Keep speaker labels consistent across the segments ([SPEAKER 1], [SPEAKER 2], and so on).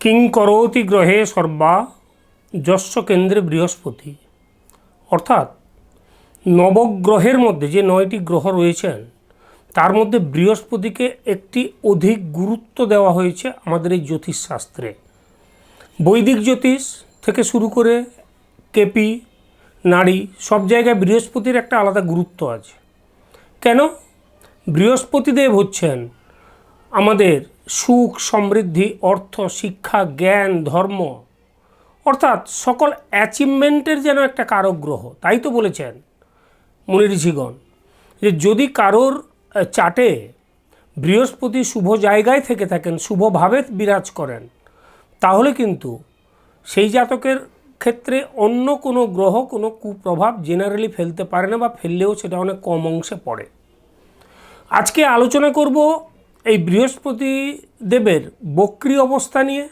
[SPEAKER 1] King গ্রহে সর্বা যস্য কেন্দ্রে বৃহস্পতি। অর্থাৎ নবগ্রহের মধ্যে যে নয়টি গ্রহ রয়েছেন, তার মধ্যে বৃহস্পতিকে একটি অধিক গুরুত্ব দেওয়া হয়েছে আমাদের এই জ্যোতিষশাস্ত্রে। বৈদিক জ্যোতিষ থেকে শুরু করে কেপি, নারী, সব জায়গায় বৃহস্পতির একটা আলাদা গুরুত্ব আছে। কেন? বৃহস্পতিদেব হচ্ছেন আমাদের সুখ, সমৃদ্ধি, অর্থ, শিক্ষা, জ্ঞান, ধর্ম। অর্থাৎ সকল অ্যাচিভমেন্টের যেন একটা কারক গ্রহ তাই তো বলেছেন মুনি যে যদি কারোর চাটে বৃহস্পতি শুভ জায়গায় থেকে থাকেন শুভভাবে বিরাজ করেন, তাহলে কিন্তু সেই জাতকের ক্ষেত্রে অন্য কোনো গ্রহ, কোনো কুপ্রভাব জেনারেলি ফেলতে পারে না বা ফেললেও সেটা অনেক কম অংশে পড়ে। আজকে আলোচনা করব এই বৃহস্পতি দেবের বক্রি অবস্থা নিয়ে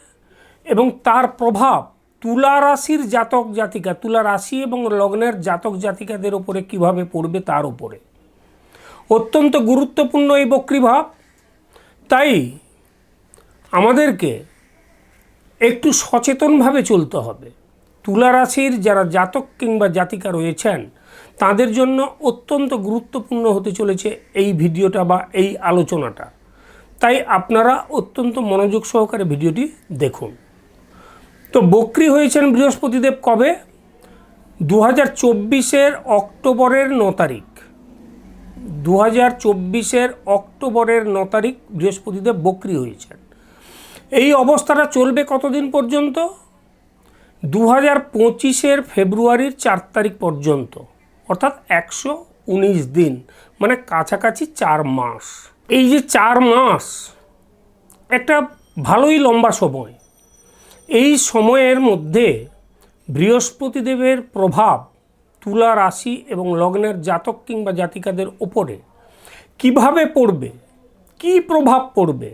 [SPEAKER 1] এবং তার প্রভাব তুলা রাশির জাতক জাতিকা, তুলা রাশি এবং লগ্নের জাতক জাতিকাদের ওপরে কীভাবে পড়বে তার উপরে। অত্যন্ত গুরুত্বপূর্ণ এই বক্রি ভাব। তাই আমাদেরকে একটু সচেতনভাবে চলতে হবে। তুলা রাশির যারা জাতক কিংবা জাতিকা রয়েছেন, তাদের জন্য অত্যন্ত গুরুত্বপূর্ণ হতে চলেছে এই ভিডিওটা বা এই আলোচনাটা। তাই আপনারা অত্যন্ত মনোযোগ সহকারে ভিডিওটি দেখুন। তো বক্রি হয়েছেন বৃহস্পতিদেব কবে? দু হাজার চব্বিশের অক্টোবরের ন তারিখ। দু হাজার চব্বিশের অক্টোবরের ন তারিখ বৃহস্পতিদেব বক্রি হয়েছেন। এই অবস্থাটা চলবে কতদিন পর্যন্ত? দু হাজার পঁচিশের ফেব্রুয়ারির চার তারিখ পর্যন্ত, অর্থাৎ একশো উনিশ দিন মানে কাছাকাছি চার মাস। এই যে চার মাস, একটা ভালোই লম্বা সময়। এই সময়ের মধ্যে বৃহস্পতিদেবের প্রভাব তুলা রাশি এবং লগ্নের জাতক কিংবা জাতিকাদের ওপরে কীভাবে পড়বে, কি প্রভাব পড়বে,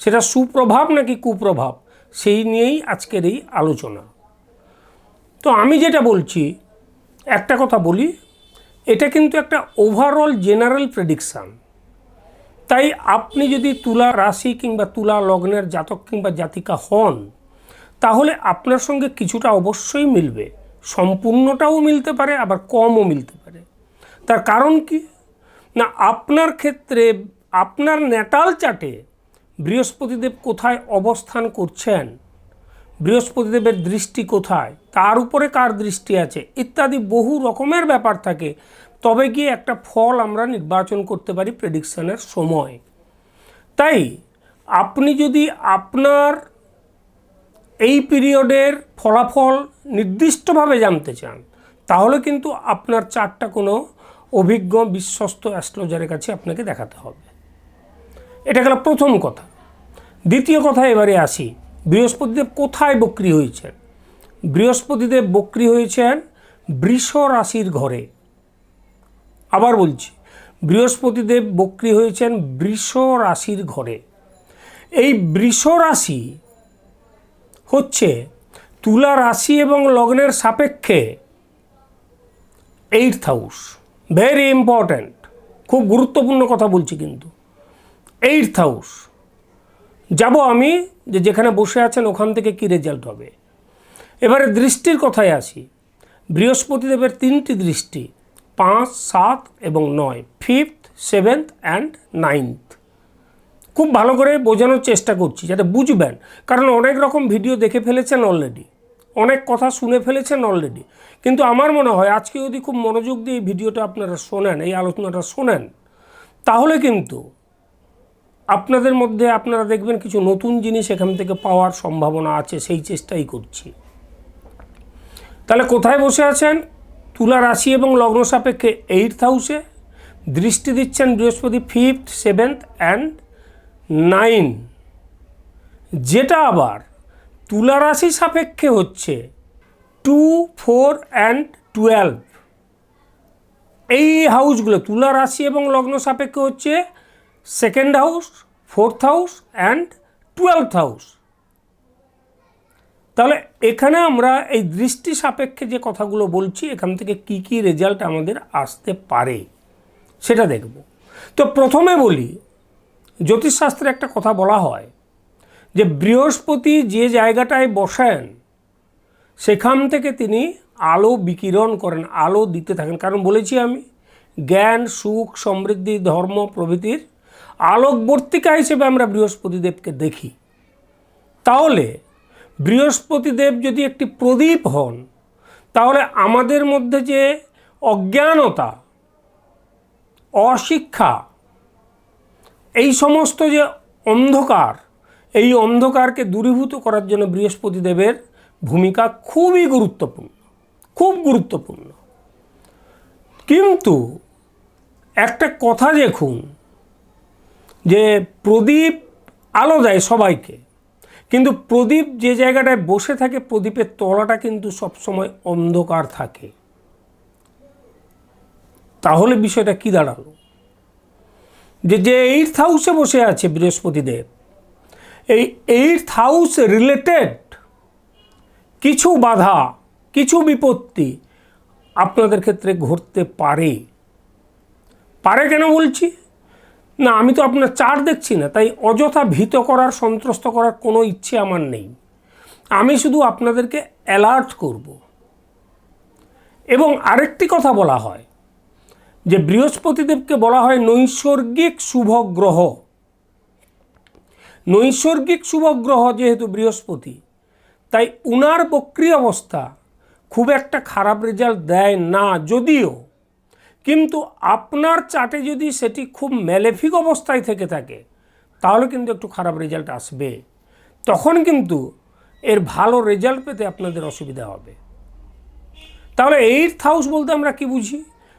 [SPEAKER 1] সেটা সুপ্রভাব নাকি কুপ্রভাব, সেই নিয়েই আজকের এই আলোচনা। তো আমি যেটা বলছি, একটা কথা বলি, এটা কিন্তু একটা ওভারঅল জেনারেল প্রেডিকশান তাই আপনি যদি তুলা রাশি কিংবা তুলা লগ্নের জাতক কিংবা জাতিকা হন, তাহলে আপনার সঙ্গে কিছুটা অবশ্যই মিলবে। সম্পূর্ণটাও মিলতে পারে, আবার কমও মিলতে পারে। তার কারণ কি? না, আপনার ক্ষেত্রে, আপনার ন্যাটাল চাটে বৃহস্পতিদেব কোথায় অবস্থান করছেন, বৃহস্পতিদেবের দৃষ্টি কোথায়, তার উপরে কার দৃষ্টি আছে, ইত্যাদি বহু রকমের ব্যাপার থাকে। তবে গিয়ে একটা ফল আমরা নির্বাচন করতে পারি প্রেডিকশনের সময়। তাই আপনি যদি আপনার এই পিরিয়ডের ফলাফল নির্দিষ্টভাবে জানতে চান, তাহলে কিন্তু আপনার চারটা কোনো অভিজ্ঞ, বিশ্বস্ত অ্যাস্ট্রোলজারের কাছে আপনাকে দেখাতে হবে। এটা গেল প্রথম কথা। দ্বিতীয় কথা, এবারে আসি। বৃহস্পতিদেব কোথায় বক্রি হয়েছেন? বৃহস্পতিদেব বক্রি হয়েছেন বৃষ রাশির ঘরে। আবার বলছি, বৃহস্পতিদেব বক্রি হয়েছেন বৃষ রাশির ঘরে। এই বৃষ রাশি হচ্ছে তুলা রাশি এবং লগ্নের সাপেক্ষে এইট হাউস ভেরি ইম্পর্ট্যান্ট খুব গুরুত্বপূর্ণ কথা বলছি কিন্তু। এইট হাউস যাব আমি যে যেখানে বসে আছেন ওখান থেকে কী রেজাল্ট হবে। এবারে দৃষ্টির কথায় আসি। বৃহস্পতিদেবের তিনটি দৃষ্টি। পাঁচ, সাত এবং নয় ফিফথ সেভেন্থ অ্যান্ড নাইনথ খুব ভালো করে বোঝানোর চেষ্টা করছি, যাতে বুঝবেন। কারণ অনেক রকম ভিডিও দেখে ফেলেছেন অলরেডি অনেক কথা শুনে ফেলেছেন অলরেডি কিন্তু আমার মনে হয়, আজকে যদি খুব মনোযোগ দিয়ে এই ভিডিওটা আপনারা শোনেন, এই আলোচনাটা শোনেন, তাহলে কিন্তু আপনাদের মধ্যে আপনারা দেখবেন কিছু নতুন জিনিস এখান থেকে পাওয়ার সম্ভাবনা আছে, সেই চেষ্টাই করছি। তাহলে কোথায় বসে আছেন? তুলা রাশি এবং লগ্ন সাপেক্ষে এইট হাউসে দৃষ্টি দিচ্ছেন বৃহস্পতি ফিফথ সেভেন্থ অ্যান্ড নাইন যেটা আবার তুলা রাশি সাপেক্ষে হচ্ছে টু ফোর অ্যান্ড টুয়েলভ এই হাউসগুলো তুলা রাশি এবং লগ্ন সাপেক্ষে হচ্ছে second house fourth house and twelve house তাহলে এখানে আমরা এই দৃষ্টি সাপেক্ষে যে কথাগুলো বলছি, এখান থেকে কি কি রেজাল্ট আমাদের আসতে পারে, সেটা দেখব। তো প্রথমে বলি, জ্যোতিষশাস্ত্রে একটা কথা বলা হয় যে বৃহস্পতি যে জায়গাটায় বসেন, সেখান থেকে তিনি আলো বিকিরণ করেন, আলো দিতে থাকেন। কারণ বলেছি আমি, জ্ঞান, সুখ, সমৃদ্ধি, ধর্ম, প্রভৃতির আলোকবর্তিকা হিসেবে আমরা বৃহস্পতিদেবকে দেখি। তাহলে বৃহস্পতিদেব যদি একটি প্রদীপ হন, তাহলে আমাদের মধ্যে যে অজ্ঞানতা, অশিক্ষা, এই সমস্ত যে অন্ধকার, এই অন্ধকারকে দূরীভূত করার জন্য বৃহস্পতি দেবের ভূমিকা খুবই গুরুত্বপূর্ণ, খুব গুরুত্বপূর্ণ। কিন্তু একটা কথা দেখুন, যে প্রদীপ আলো দেয় সবাইকে কিন্তু প্রদীপ যে জায়গাটায় বসে থাকে, প্রদীপের তলাটা কিন্তু সবসময় অন্ধকার থাকে। তাহলে বিষয়টা কি দাঁড়াল? যে যে এইট হাউসে বসে আছে বৃহস্পতিদেব, এই এইট হাউস রিলেটেড কিছু বাধা, কিছু বিপত্তি আপনাদের ক্ষেত্রে ঘটতে পারে। পারে কেন বলছি? না, আমি তো আপনার চার দেখছি না, তাই অযথা ভীত করার, সন্ত্রস্ত করার কোনো ইচ্ছে আমার নেই। আমি শুধু আপনাদেরকে অ্যালার্ট করব। এবং আরেকটি কথা বলা হয়, যে বৃহস্পতিদেবকে বলা হয় নৈসর্গিক শুভ গ্রহ। নৈসর্গিক শুভ গ্রহ যেহেতু বৃহস্পতি, তাই উনার বক্রি অবস্থা খুব একটা খারাপ রেজাল্ট দেয় না, যদিও কিন্তু আপনার চাটে যদি সেটি খুব ম্যালেফিক অবস্থায় থেকে থাকে, তাহলে কিন্তু একটু খারাপ রেজাল্ট আসবে। তখন কিন্তু এর ভালো রেজাল্ট পেতে আপনাদের অসুবিধা হবে। তাহলে এইট হাউস বলতে আমরা কি বুঝি?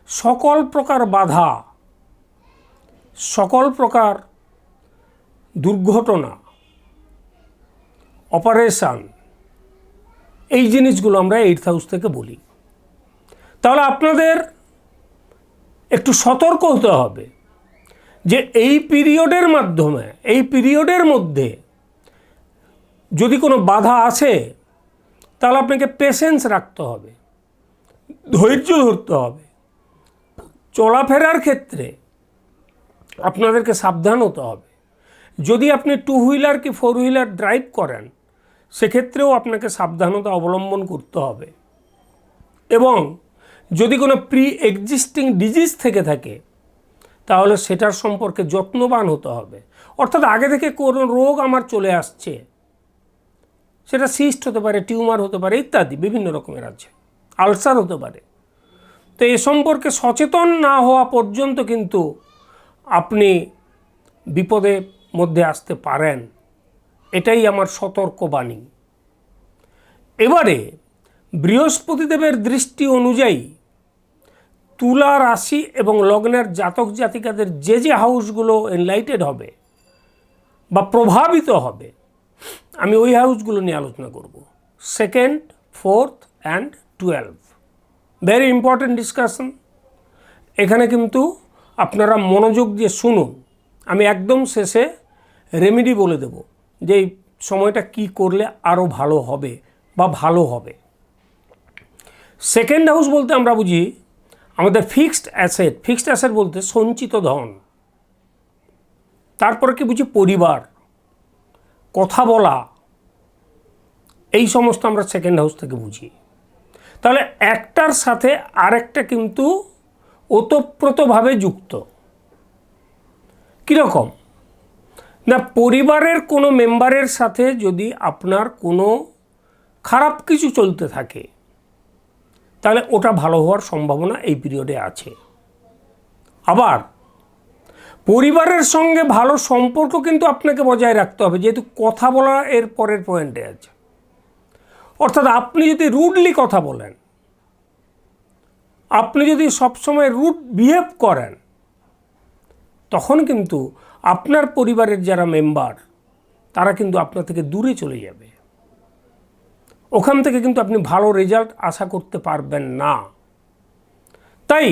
[SPEAKER 1] সকল প্রকার বাধা, সকল প্রকার দুর্ঘটনা অপারেশান এই জিনিসগুলো আমরা এইট হাউস থেকে বলি। তাহলে আপনাদের একটু সতর্ক হতে হবে যে এই পিরিয়ডের মাধ্যমে, এই পিরিয়ডের মধ্যে যদি কোনো বাধা আসে, তাহলে আপনাকে পেশেন্স রাখতে হবে, ধৈর্য ধরতে হবে। চলাফেরার ক্ষেত্রে আপনাদেরকে সাবধান হতে হবে। যদি আপনি টু হুইলার কি ফোর হুইলার ড্রাইভ করেন, সেক্ষেত্রেও আপনাকে সাবধানতা অবলম্বন করতে হবে। এবং যদি কোনো প্রি এক্সিস্টিং ডিজিজ থেকে থাকে, তাহলে সেটার সম্পর্কে যত্নবান হতে হবে। অর্থাৎ আগে থেকে কোনো রোগ আমার চলে আসছে, সেটা সিস্ট হতে পারে, টিউমার হতে পারে, ইত্যাদি, বিভিন্ন রকমের আছে, আলসার হতে পারে। তো এ সম্পর্কে সচেতন না হওয়া পর্যন্ত কিন্তু আপনি বিপদের মধ্যে আসতে পারেন। এটাই আমার সতর্কবাণী। এবারে বৃহস্পতিদেবের দৃষ্টি অনুযায়ী তুলা রাশি এবং লগ্নের জাতক জাতিকাদের যে যে হাউসগুলো এনলাইটেড হবে বা প্রভাবিত হবে, আমি ওই হাউসগুলো নিয়ে আলোচনা করব। Second fourth and twelve very important discussion এখানে কিন্তু আপনারা মনোযোগ দিয়ে শুনুন। আমি একদম শেষে রেমেডি বলে দেব যে এই সময়টা কি করলে আরও ভালো হবে বা ভালো হবে। সেকেন্ড হাউস বলতে আমরা বুঝি আমাদের ফিক্সড অ্যাসেট ফিক্সড অ্যাসেট বলতে সঞ্চিত ধন। তারপরে কি বুঝি পরিবার, কথা বলা, এই সমস্ত আমরা সেকেন্ড হাউস থেকে বুঝি। তাহলে একটার সাথে আরেকটা কিন্তু ওতপ্রোতভাবে যুক্ত। কীরকম? না, পরিবারের কোনো মেম্বারের সাথে যদি আপনার কোনো খারাপ কিছু চলতে থাকে তাহলে ওটা ভালো হওয়ার সম্ভাবনা এই পিরিয়ডে আছে। আবার, পরিবারের সঙ্গে ভালো সম্পর্ক কিন্তু আপনাকে বজায় রাখতে হবে, যেহেতু কথা বলা এর পরের পয়েন্টে আছে। অর্থাৎ আপনি যদি রুডলি কথা বলেন, আপনি যদি সবসময় রুড বিহেভ করেন, তখন কিন্তু আপনার পরিবারের যারা মেম্বার তারা কিন্তু আপনার থেকে দূরে চলে যাবে। ওখান থেকে কিন্তু আপনি ভালো রেজাল্ট আশা করতে পারবেন না। তাই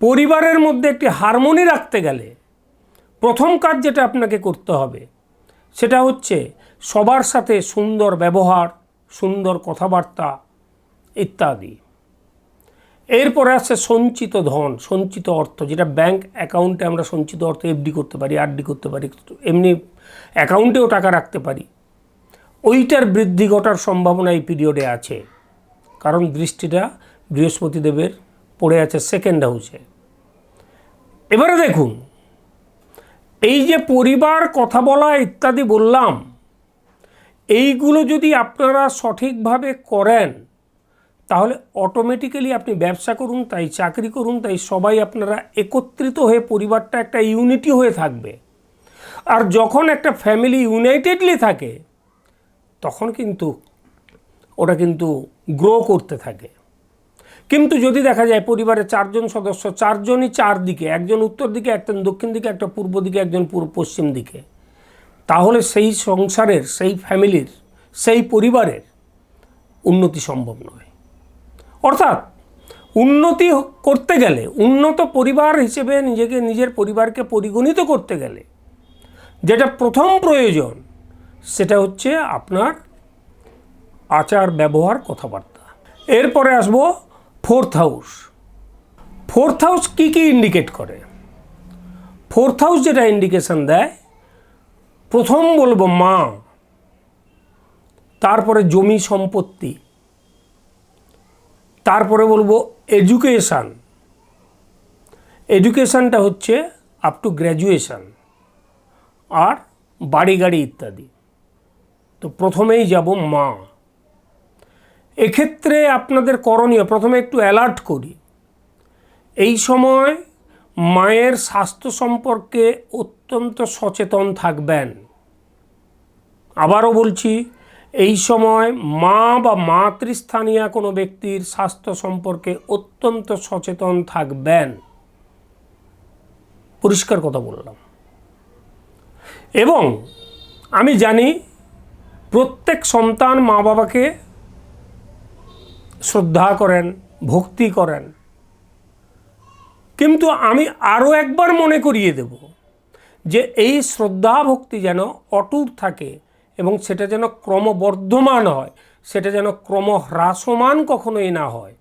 [SPEAKER 1] পরিবারের মধ্যে একটি হারমোনি রাখতে গেলে প্রথম কাজ যেটা আপনাকে করতে হবে, সেটা হচ্ছে সবার সাথে সুন্দর ব্যবহার, সুন্দর কথাবার্তা ইত্যাদি। এরপরে আছে সঞ্চিত ধন, সঞ্চিত অর্থ, যেটা ব্যাংক অ্যাকাউন্টে আমরা সঞ্চিত অর্থ এফডি করতে পারি আরডি করতে পারি, এমনি অ্যাকাউন্টেও টাকা রাখতে পারি। ওইটার বৃদ্ধি ঘটার সম্ভাবনা এই পিরিয়ডে আছে। কারণ দৃষ্টিটা বৃহস্পতি দেবের পড়ে আছে সেকেন্ড হাউসে এবারে দেখুন, এই যে পরিবার কথা বলা ইত্যাদি বললাম, এইগুলো যদি আপনারা সঠিকভাবে করেন, তাহলে অটোমেটিক্যালি আপনি ব্যবসা করুন, তাই চাকরি করুন, তাই সবাই আপনারা একত্রিত হয়ে পরিবারটা একটা ইউনিটি হয়ে থাকবে। আর যখন একটা ফ্যামিলি ইউনাইটেডলি থাকে তখন কিন্তু ওটা কিন্তু গ্রো করতে থাকে। কিন্তু যদি দেখা যায় পরিবারের চারজন সদস্য, চারজনই চার দিকে একজন উত্তর দিকে, একজন দক্ষিণ দিকে, একটা পূর্ব দিকে, একজন পূর্ব পশ্চিম দিকে, তাহলে সেই সংসারের, সেই ফ্যামিলির, সেই পরিবারের উন্নতি সম্ভব নয়। অর্থাৎ উন্নতি করতে গেলে, উন্নত পরিবার হিসেবে নিজেকে, নিজের পরিবারকে পরিগণিত করতে গেলে, যেটা প্রথম প্রয়োজন সেটা হচ্ছে আপনার আচার, ব্যবহার, কথাবার্তা। এরপরে আসব ফোর্থ হাউস ফোর্থ হাউস কী কী ইন্ডিকেট করে? ফোর্থ হাউস যেটা ইন্ডিকেশন দেয়, প্রথম বলব মা, তারপরে জমি সম্পত্তি, তারপরে বলব এডুকেশান এডুকেশানটা হচ্ছে আপ টু গ্র্যাজুয়েশান আর বাড়ি গাড়ি ইত্যাদি। তো প্রথমেই যাব মা। এক্ষেত্রে আপনাদের করণীয়, প্রথমে একটু অ্যালার্ট করি। এই সময় মায়ের স্বাস্থ্য সম্পর্কে অত্যন্ত সচেতন থাকবেন। আবারও বলছি, এই সময় মা বা মাতৃস্থানীয় কোনো ব্যক্তির স্বাস্থ্য সম্পর্কে অত্যন্ত সচেতন থাকবেন। পরিষ্কার কথা বললাম। এবং আমি জানি প্রত্যেক সন্তান মা বাবাকে শ্রদ্ধা করেন, ভক্তি করেন। কিন্তু আমি আরও একবার মনে করিয়ে দেব যে এই শ্রদ্ধা ভক্তি যেন অটুট থাকে এবং সেটা যেন ক্রমবর্ধমান হয়, সেটা যেন ক্রম হ্রাসমান কখনোই না হয়।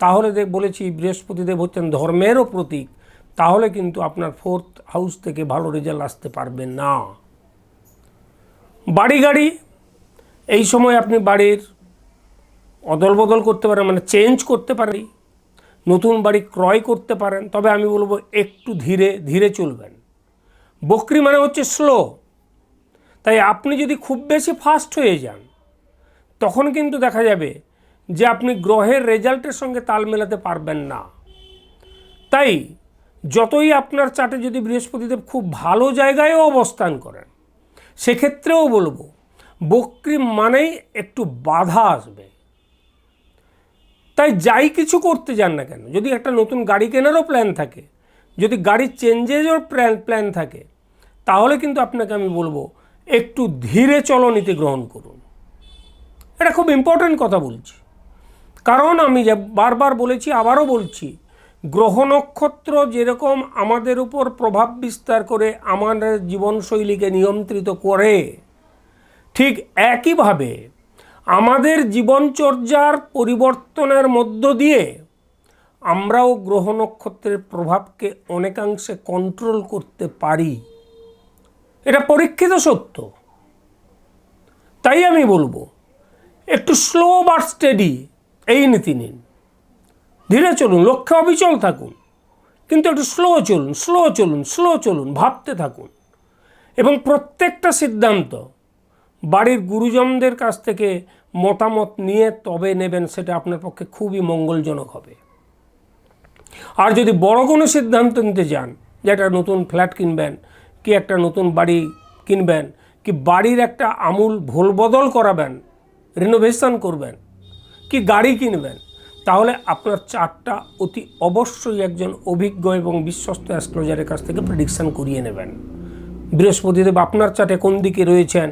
[SPEAKER 1] তাহলে দেখ বলেছি বৃহস্পতিদেব হচ্ছেন ধর্মেরও প্রতীক, তাহলে কিন্তু আপনার ফোর্থ হাউস থেকে ভালো রেজাল্ট আসতে পারবে না। বাড়ি গাড়ি এই সময় আপনি বাড়ির অদল বদল করতে পারেন মানে চেঞ্জ করতে পারি নতুন বাড়ি ক্রয় করতে পারেন, তবে আমি বলব একটু ধীরে ধীরে চলবেন। বকরি মানে হচ্ছে স্লো তাই আপনি যদি খুব বেশি ফাস্ট হয়ে যান, তখন কিন্তু দেখা যাবে যে আপনি গ্রহের রেজাল্টের সঙ্গে তাল মেলাতে পারবেন না। তাই যতই আপনার চাটে যদি বৃহস্পতিদেব খুব ভালো জায়গায়ও অবস্থান করেন, সেক্ষেত্রেও বলব বক্রি মানেই একটু বাধা আসবে। তাই যাই কিছু করতে যান না কেন, যদি একটা নতুন গাড়ি কেনারও প্ল্যান থাকে, যদি গাড়ি চেঞ্জেরও প্ল্যান প্ল্যান থাকে, তাহলে কিন্তু আপনাকে আমি বলব একটু ধীরে চলনীতি গ্রহণ করুন। এটা খুব ইম্পর্ট্যান্ট কথা বলছি। কারণ আমি যে বারবার বলেছি, আবারও বলছি, গ্রহ নক্ষত্র যেরকম আমাদের উপর প্রভাব বিস্তার করে আমাদের জীবনশৈলীকে নিয়ন্ত্রিত করে ঠিক একইভাবে আমাদের জীবনচর্যার পরিবর্তনের মধ্য দিয়ে আমরাও গ্রহ নক্ষত্রের প্রভাবকে অনেকাংশে কন্ট্রোল করতে পারি। এটা পরীক্ষিত সত্য। তাই আমি বলব, একটু স্লো বাট স্টেডি এই নীতি নিন। ধীরে চলুন, লক্ষ্যে অবিচল থাকুন, কিন্তু একটু স্লো চলুন স্লো চলুন স্লো চলুন, ভাবতে থাকুন। এবং প্রত্যেকটা সিদ্ধান্ত বাড়ির গুরুজনদের কাছ থেকে মতামত নিয়ে তবে নেবেন, সেটা আপনার পক্ষে খুবই মঙ্গলজনক হবে। আর যদি বড় কোনো সিদ্ধান্ত নিতে যান যে একটা নতুন ফ্ল্যাট কিনবেন, কি একটা নতুন বাড়ি কিনবেন, কি বাড়ির একটা আমূল ভোল বদল করাবেন রিনোভেশন করবেন, কি গাড়ি কিনবেন, তাহলে আপনার চারটা অতি অবশ্যই একজন অভিজ্ঞ এবং বিশ্বস্ত অ্যাস্ট্রোলজারের কাছ থেকে প্রেডিকশান করিয়ে নেবেন। বৃহস্পতিদেব আপনার চাটে কোন দিকে রয়েছেন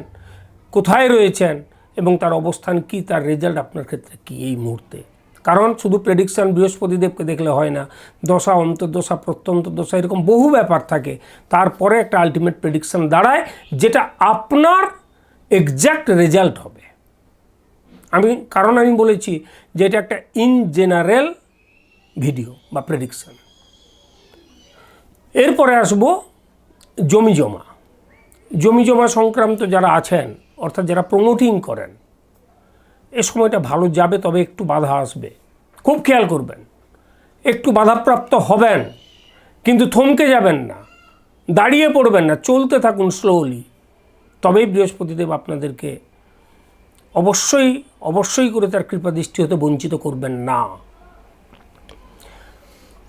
[SPEAKER 1] কোথায় রয়েছেন এবং তার অবস্থান কি, তার রেজাল্ট আপনার ক্ষেত্রে কি এই মুহূর্তে? কারণ শুধু প্রেডিকশান বৃহস্পতিদেবকে দেখলে হয় না, দশা, অন্তর্দশা, প্রত্যন্তদশা এরকম বহু ব্যাপার থাকে। তারপরে একটা আলটিমেট প্রেডিকশান দাঁড়ায়, যেটা আপনার এক্স্যাক্ট রেজাল্ট হবে। আমি, কারণ আমি বলেছি যে এটা একটা ইন জেনারেল ভিডিও বা প্রেডিকশান এরপরে আসব জমি জমা। জমি জমা সংক্রান্ত যারা আছেন অর্থাৎ যারা প্রমোটিং করেন, এ সময়টা ভালো যাবে, তবে একটু বাধা আসবে। খুব খেয়াল করবেন, একটু বাধাপ্রাপ্ত হবেন, কিন্তু থমকে যাবেন না, দাঁড়িয়ে পড়বেন না, চলতে থাকুন স্লোলি তবেই বৃহস্পতিদেব আপনাদেরকে অবশ্যই অবশ্যই করে তার কৃপা দৃষ্টি হতে বঞ্চিত করবেন না।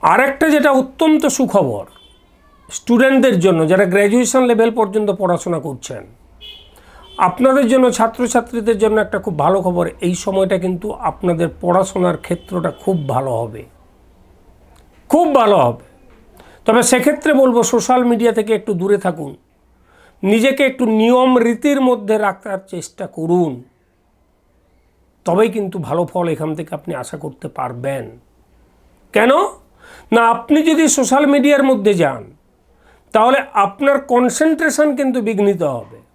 [SPEAKER 1] আরেকটা যেটা অত্যন্ত সুখবর স্টুডেন্টদের জন্য, যারা গ্র্যাজুয়েশন লেভেল পর্যন্ত পড়াশোনা করছেন আপনাদের জন্য, ছাত্রছাত্রীদের জন্য একটা খুব ভালো খবর, এই সময়টা কিন্তু আপনাদের পড়াশোনার ক্ষেত্রটা খুব ভালো হবে। খুব ভালো হবে। তবে সেক্ষেত্রে বলব, সোশ্যাল মিডিয়া থেকে একটু দূরে থাকুন। নিজেকে একটু নিয়ম রীতির মধ্যে রাখার চেষ্টা করুন। তবেই কিন্তু ভালো ফল এখান থেকে আপনি আশা করতে পারবেন। কেন? না, আপনি যদি সোশ্যাল মিডিয়ার মধ্যে যান, তাহলে আপনার কনসেন্ট্রেশন কিন্তু বিঘ্নিত হবে।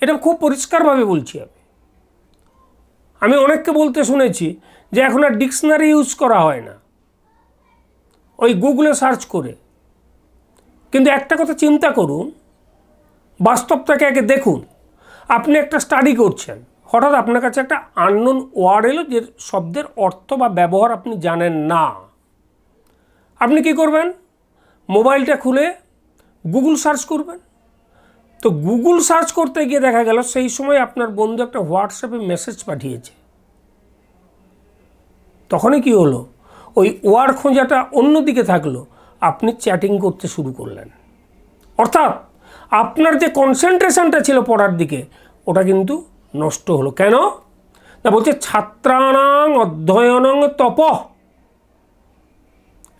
[SPEAKER 1] এটা খুব পরিষ্কারভাবে বলছি আমি। আমি অনেককে বলতে শুনেছি যে এখন আর ডিকশনারি ইউজ করা হয় না। ওই গুগলে সার্চ করে। কিন্তু একটা কথা চিন্তা করুন বাস্তবটাকে আগে দেখুন, আপনি একটা স্টাডি করছেন, হঠাৎ আপনার কাছে একটা আননোন ওয়ার্ড এলো যে শব্দের অর্থ বা ব্যবহার আপনি জানেন না। আপনি কি করবেন? মোবাইলটা খুলে গুগল সার্চ করবেন। তো গুগল সার্চ করতে গিয়ে দেখা গেল সেই সময় আপনার বন্ধু একটা হোয়াটসঅ্যাপে মেসেজ পাঠিয়েছে। তখনই কি হলো? ওই ওয়ার্ড খোঁজাটা অন্যদিকে থাকল। আপনি চ্যাটিং করতে শুরু করলেন। অর্থাৎ আপনার যে কনসেন্ট্রেশনটা ছিল পড়ার দিকে, ওটা কিন্তু নষ্ট হলো। কেন? না, বলছে ছাত্রানাং অধ্যয়নং তপ।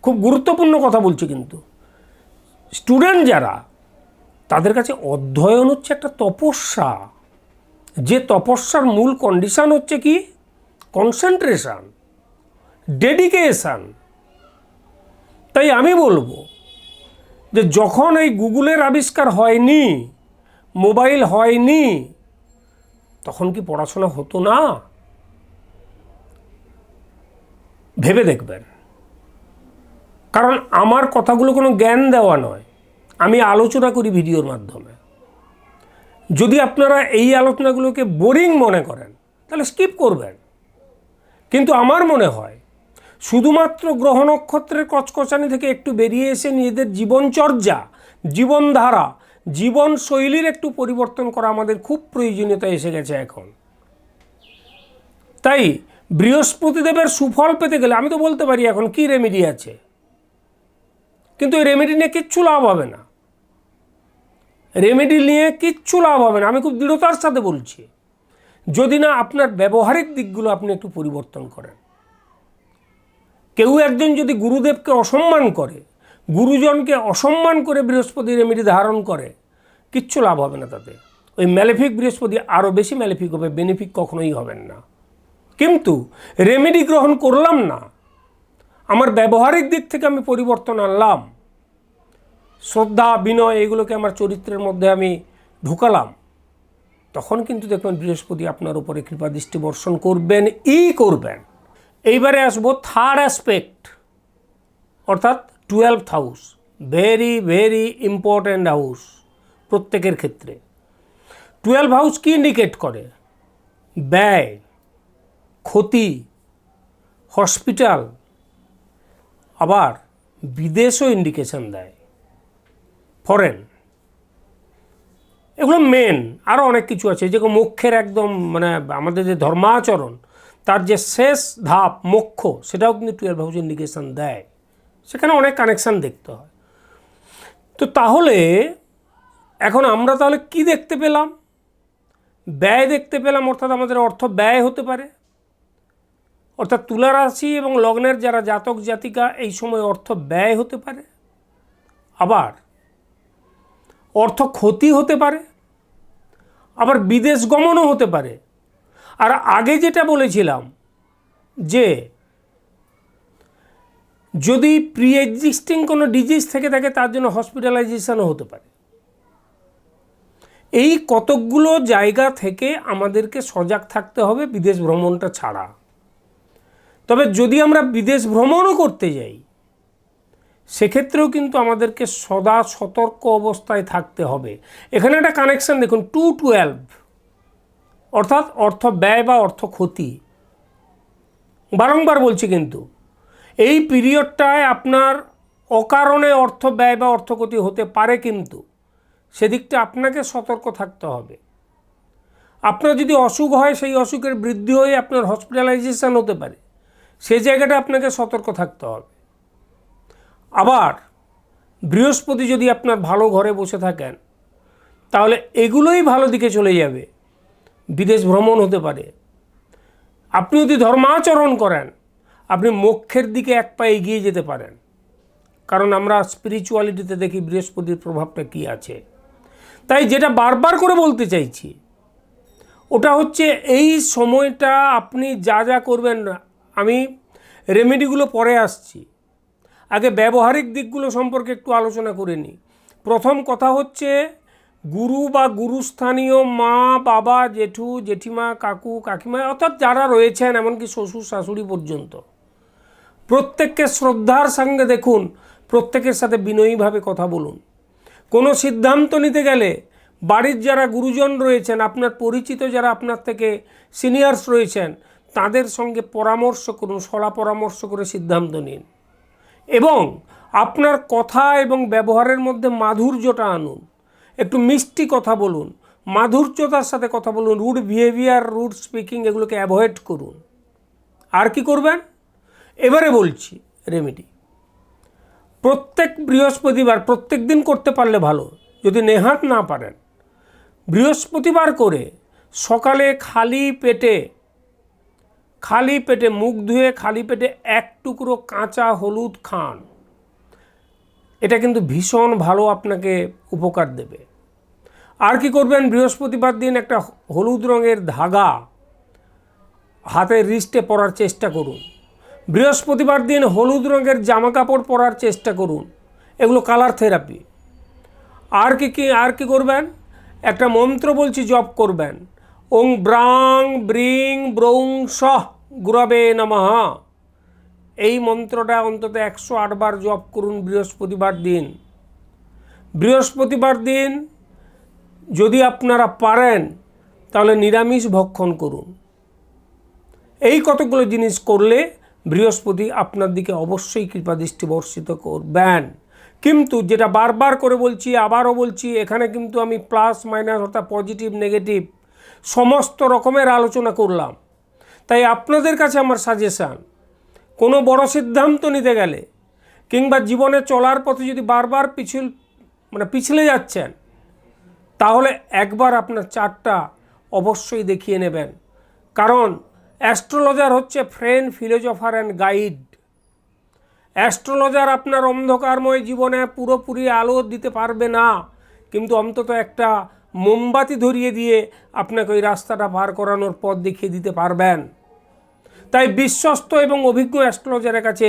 [SPEAKER 1] খুব গুরুত্বপূর্ণ কথা বলছে কিন্তু। স্টুডেন্ট যারা তাদের কাছে অধ্যয়ন হচ্ছে একটা তপস্যা। যে তপস্যার মূল কন্ডিশন হচ্ছে কি? কনসেন্ট্রেশন ডেডিকেশান তাই আমি বলব যে যখন এই গুগলের আবিষ্কার হয়নি, মোবাইল হয়নি, তখন কি পড়াশোনা হতো না? ভেবে দেখবেন। কারণ আমার কথাগুলো কোনো জ্ঞান দেওয়া নয়। আমি আলোচনা করি ভিডিওর মাধ্যমে। যদি আপনারা এই আলোচনাগুলোকে বোরিং মনে করেন, তাহলে স্কিপ করবেন। কিন্তু আমার মনে হয়, শুধুমাত্র গ্রহ নক্ষত্রের কচকচানি থেকে একটু বেরিয়ে এসে নিজেদের জীবনচর্যা, জীবনধারা, জীবনশৈলীর একটু পরিবর্তন করা আমাদের খুব প্রয়োজনীয়তা এসে গেছে এখন। তাই বৃহস্পতিদেবের সুফল পেতে গেলে আমি তো বলতে পারি এখন কি রেমেডি আছে। কিন্তু এই রেমেডি নিয়ে কিচ্ছু লাভ হবে না। রেমেডি নিয়ে কিচ্ছু লাভ হবে না। আমি খুব দৃঢ়তার সাথে বলছি, যদি না আপনার ব্যবহারিক দিকগুলো আপনি একটু পরিবর্তন করেন। কেউ একজন যদি গুরুদেবকে অসম্মান করে, গুরুজনকে অসম্মান করে বৃহস্পতি রেমেডি ধারণ করে, কিচ্ছু লাভ হবে না তাতে। ওই ম্যালেফিক বৃহস্পতি আরও বেশি ম্যালেফিক হবে বেনিফিক কখনোই হবেন না। কিন্তু রেমেডি গ্রহণ করলাম না, আমার ব্যবহারিক দিক থেকে আমি পরিবর্তন আনলাম শ্রদ্ধা, বিনয়, এগুলোকে আমার চরিত্রের মধ্যে আমি ঢুকালাম। তখন কিন্তু দেখবেন বৃহস্পতি আপনার উপরে কৃপা দৃষ্টি বর্ষণ করবেন, ই করবেন। এইবারে আসব থার্ড অ্যাসপেক্ট অর্থাৎ twelve house very very important house প্রত্যেকের ক্ষেত্রে। টুয়েলভ হাউস কি ইন্ডিকেট করে? ব্যয়, ক্ষতি হসপিটাল আবার বিদেশও ইন্ডিকেশন দেয়। ফরেন। এগুলো মেন আরও অনেক কিছু আছে। যেগুলো মুখ্যের একদম মানে আমাদের যে ধর্মাচরণ, তার যে শেষ ধাপ, মোক্ষ, সেটাও কিন্তু টুয়েলভ হাউস ইন্ডিকেশন দেয়। সেখানে অনেক কানেকশান দেখতে হয়। তো তাহলে এখন আমরা তাহলে কি দেখতে পেলাম? ব্যয় দেখতে পেলাম, অর্থাৎ আমাদের অর্থ ব্যয় হতে পারে। অর্থাৎ তুলা রাশি এবং লগ্নের যারা জাতক জাতিকা, এই সময় অর্থ ব্যয় হতে পারে। আবার অর্থ ক্ষতি হতে পারে, আবার বিদেশ গমনও হতে পারে। আর আগে যেটা বলেছিলাম যে, যদি প্রি এক্সিস্টিং কোনো ডিজিজ থেকে থাকে, তার জন্য হসপিটালাইজেশনও হতে পারে। এই কতকগুলো জায়গা থেকে আমাদেরকে সজাগ থাকতে হবে বিদেশ ভ্রমণটা ছাড়া। তবে যদি আমরা বিদেশ ভ্রমণও করতে যাই সেক্ষেত্রেও কিন্তু আমাদেরকে সদা সতর্ক অবস্থায় থাকতে হবে। এখানে একটা কানেকশান দেখুন টু টুয়েলভ অর্থাৎ অর্থ ব্যয় বা অর্থ ক্ষতি। বারংবার বলছি কিন্তু, এই পিরিয়ডটায় আপনার অকারণে অর্থ ব্যয় বা অর্থ ক্ষতি হতে পারে কিন্তু, সেদিকটা আপনাকে সতর্ক থাকতে হবে। আপনার যদি অসুখ হয়, সেই অসুখের বৃদ্ধি হয়ে আপনার হসপিটালাইজেশান হতে পারে। সেই জায়গাটা আপনাকে সতর্ক থাকতে হবে। আবার বৃহস্পতি যদি আপনার ভালো ঘরে বসে থাকেন, তাহলে এগুলোই ভালো দিকে চলে যাবে। বিদেশ ভ্রমণ হতে পারে। আপনি যদি ধর্মাচরণ করেন, আপনি মোক্ষের দিকে এক পা এগিয়ে যেতে পারেন। কারণ আমরা স্পিরিচুয়ালিটিতে দেখি বৃহস্পতির প্রভাবটা কী আছে। তাই যেটা বারবার করে বলতে চাইছি, ওটা হচ্ছে এই সময়টা আপনি যা যা করবেন আমি রেমেডিগুলো পরে আসছি। আগে ব্যবহারিক দিকগুলো সম্পর্কে একটু আলোচনা করে নিই। প্রথম কথা হচ্ছে, গুরু বা গুরুস্থানীয় মা, বাবা, জেঠু, জেঠিমা, কাকু, কাকিমা, অর্থাৎ যারা রয়েছেন, এমনকি শ্বশুর, শাশুড়ি পর্যন্ত। প্রত্যেককে শ্রদ্ধার সঙ্গে দেখুন, প্রত্যেকের সাথে বিনয়ীভাবে কথা বলুন। কোনো সিদ্ধান্ত নিতে গেলে বাড়ির যারা গুরুজন রয়েছেন, আপনার পরিচিত যারা আপনার থেকে সিনিয়র্স রয়েছেন, তাদের সঙ্গে পরামর্শ করুন সলা পরামর্শ করে সিদ্ধান্ত নিন। এবং আপনার কথা এবং ব্যবহারের মধ্যে মাধুর্যটা আনুন। একটু মিষ্টি কথা বলুন, মাধুর্যতার সাথে কথা বলুন রুড বিহেভিয়ার রুড স্পিকিং এগুলোকে অ্যাভয়েড করুন। আর কি করবেন? এবারে বলছি রেমেডি প্রত্যেক বৃহস্পতিবার, প্রত্যেক দিন করতে পারলে ভালো, যদি নেহাত না পারেন। বৃহস্পতিবার করে সকালে খালি পেটে খালি পেটে মুখ ধুয়ে খালি পেটে এক টুকরো কাঁচা হলুদ খান। এটা কিন্তু ভীষণ ভালো আপনাকে উপকার দেবে। আর কি করবেন? বৃহস্পতিবার দিন একটা হলুদ রঙের ধাগা হাতের রিস্টে পরার চেষ্টা করুন। বৃহস্পতিবার দিন হলুদ রঙের জামা কাপড় পরার চেষ্টা করুন। এগুলো কালার থেরাপি আর কি কি আর কি করবেন? একটা মন্ত্র বলছি, জপ করবেন। ওং ব্রাং ব্রিং ব্রৌং সহ গুরবে নমঃ। এই মন্ত্রটা অন্তত একশো আটবার জপ করুন বৃহস্পতিবার দিন। বৃহস্পতিবার দিন যদি আপনারা পারেন, তাহলে নিরামিষ ভক্ষণ করুন। এই কতগুলো জিনিস করলে বৃহস্পতি আপনার দিকে অবশ্যই কৃপাদৃষ্টি বর্ষিত করবেন। কিন্তু যেটা বারবার করে বলছি, আবারও বলছি, এখানে কিন্তু আমি প্লাস মাইনাস অর্থাৎ পজিটিভ, নেগেটিভ সমস্ত রকমের আলোচনা করলাম। তাই আপনাদের কাছে আমার সাজেশান কোনো বড় সিদ্ধান্ত নিতে গেলে কিংবা জীবনে চলার পথে যদি বারবার পিছল মানে পিছলে যাচ্ছেন, তাহলে একবার আপনার চারটা অবশ্যই দেখিয়ে নেবেন। কারণ অ্যাস্ট্রোলজার হচ্ছে friend philosopher and guide astrologer আপনার অন্ধকারময় জীবনে পুরোপুরি আলো দিতে পারবে না, কিন্তু অন্তত একটা মোমবাতি ধরিয়ে দিয়ে আপনাকে ওই রাস্তাটা পার করানোর পথ দেখিয়ে দিতে পারবেন। তাই বিশ্বস্ত এবং অভিজ্ঞ অ্যাস্ট্রোলজারের কাছে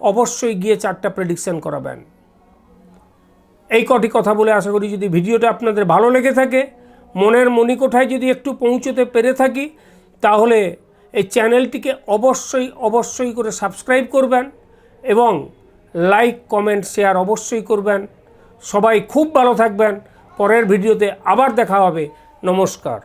[SPEAKER 1] অবশ্যই গিয়ে চারটা প্রেডিকশন করাবেন। এই কটি কথা বলে আশা করি যদি ভিডিওটা আপনাদের ভালো লেগে থাকে, মনের মণিকোঠায় যদি একটু পৌঁছতে পেরে থাকি, তাহলে এই চ্যানেলটিকে অবশ্যই অবশ্যই করে সাবস্ক্রাইব করবেন এবং লাইক কমেন্ট শেয়ার অবশ্যই করবেন। সবাই খুব ভালো থাকবেন। পরের ভিডিওতে আবার দেখা হবে। নমস্কার।